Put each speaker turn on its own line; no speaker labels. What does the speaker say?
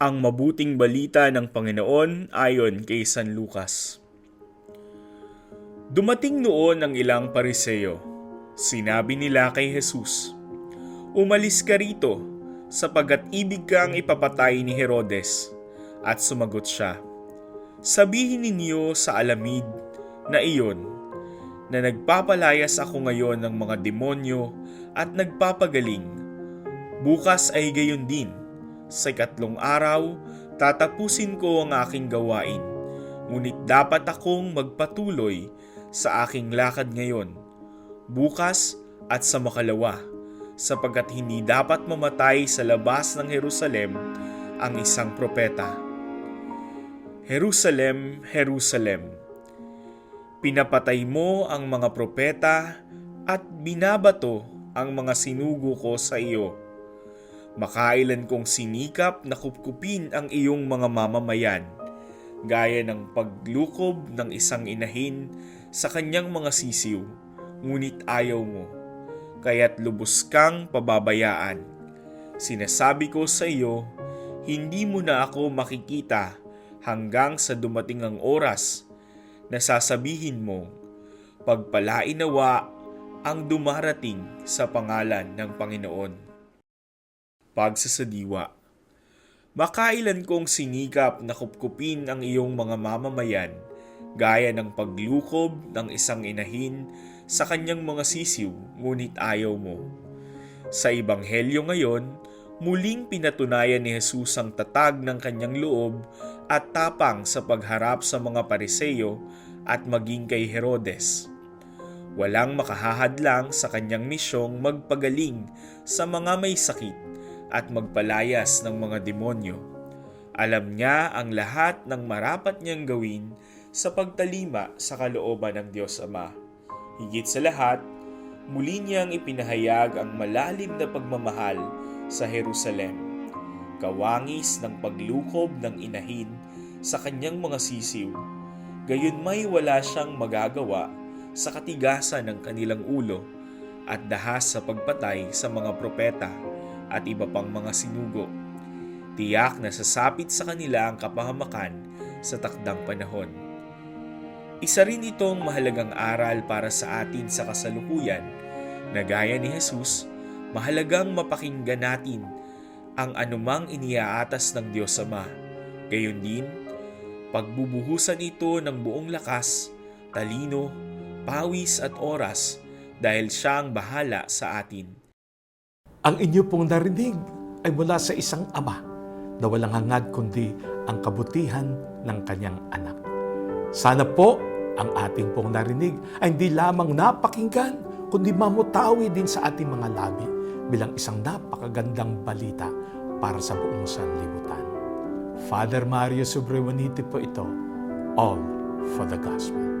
Ang mabuting balita ng Panginoon ayon kay San Lucas. Dumating noon ang ilang pariseo. Sinabi nila kay Jesus, Umalis ka rito, sapagat ibig kang ipapatay ni Herodes. At sumagot siya, Sabihin ninyo sa alamid na iyon, na nagpapalayas ako ngayon ng mga demonyo at nagpapagaling. Bukas ay gayon din sa ikatlong araw, tatapusin ko ang aking gawain. Ngunit dapat akong magpatuloy sa aking lakad ngayon, bukas at sa makalawa, sapagkat hindi dapat mamatay sa labas ng Jerusalem ang isang propeta. Jerusalem, Jerusalem, pinapatay mo ang mga propeta at binabato ang mga sinugo ko sa iyo. Makailan kong sinikap na kupkupin ang iyong mga mamamayan, gaya ng paglukob ng isang inahin sa kanyang mga sisiw, ngunit ayaw mo, kaya't lubos kang pababayaan. Sinasabi ko sa iyo, hindi mo na ako makikita hanggang sa dumating ang oras na sasabihin mo, pagpalain nawa ang dumarating sa pangalan ng Panginoon pagsasadiwa. Makailan kong sinikap na kupkupin ang iyong mga mamamayan, gaya ng paglukob ng isang inahin sa kanyang mga sisiw, ngunit ayaw mo. Sa Ebanghelyo ngayon, muling pinatunayan ni Jesus ang tatag ng kanyang loob at tapang sa pagharap sa mga pariseyo at maging kay Herodes. Walang makahahadlang sa kanyang misyong magpagaling sa mga may sakit at magpalayas ng mga demonyo. Alam niya ang lahat ng marapat niyang gawin sa pagtalima sa kalooban ng Diyos Ama. Higit sa lahat, muli niyang ipinahayag ang malalim na pagmamahal sa Jerusalem. Kawangis ng paglukob ng inahin sa kanyang mga sisiw. Gayon may wala siyang magagawa sa katigasan ng kanilang ulo at dahas sa pagpatay sa mga propeta at iba pang mga sinugo. Tiyak na sasapit sa kanila ang kapahamakan sa takdang panahon. Isa rin itong mahalagang aral para sa atin sa kasalukuyan na gaya ni Jesus, mahalagang mapakinggan natin ang anumang iniaatas ng Diyos Ama. Gayon din, pagbubuhusan ito ng buong lakas, talino, pawis at oras dahil siya ang bahala sa atin.
Ang inyo pong narinig ay mula sa isang ama na walang hangad kundi ang kabutihan ng kanyang anak. Sana po ang ating pong narinig ay hindi lamang napakinggan, kundi mamutawi din sa ating mga labi bilang isang napakagandang balita para sa buong sanlibutan. Father Mario Sobrewanite po ito, All for the Gospel.